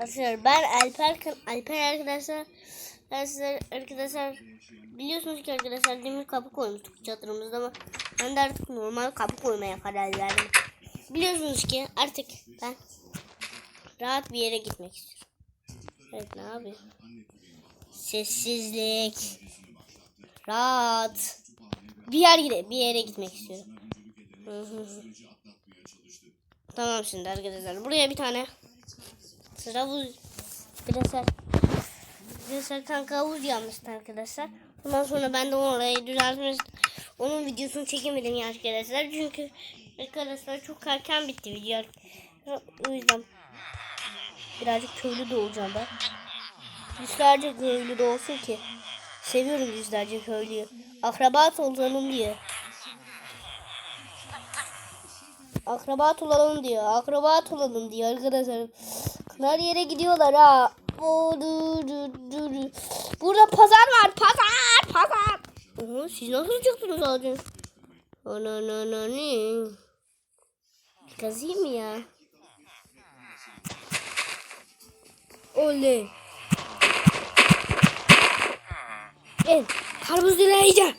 Arkadaşlar ben Alper Alper arkadaşlar arkadaşlar arkadaşlar biliyorsunuz ki arkadaşlar demir kapı koymuştuk çadırımızda ama ben de artık normal kapı koymaya karar verdim. Biliyorsunuz ki artık ben rahat bir yere gitmek istiyorum. Evet ne yapıyor? Sessizlik. Rahat. Bir yer gide bir yere gitmek istiyorum. Tamam şimdi arkadaşlar buraya bir tane sıra havuz arkadaşlar arkadaşlar kanka havuz arkadaşlar. Ondan sonra ben de orayı düzeltmiş onun videosunu çekemedim ya arkadaşlar çünkü arkadaşlar çok erken bitti video o yüzden birazcık köylü de olacağım ben. Yüzlerce köylü de olsun ki seviyorum yüzlerce köylüyü. Akrabat olalım diye. Akrabat olalım diyor. Akrabat olalım diyor arkadaşlar. Her yere gidiyorlar ha. Burada pazar var. Pazar. Pazar. Siz nasıl çıktınız ağacın? Ana ana ana ne? Kazıyım mı ya? Oley. Evet. Karpuz dileyeceğim.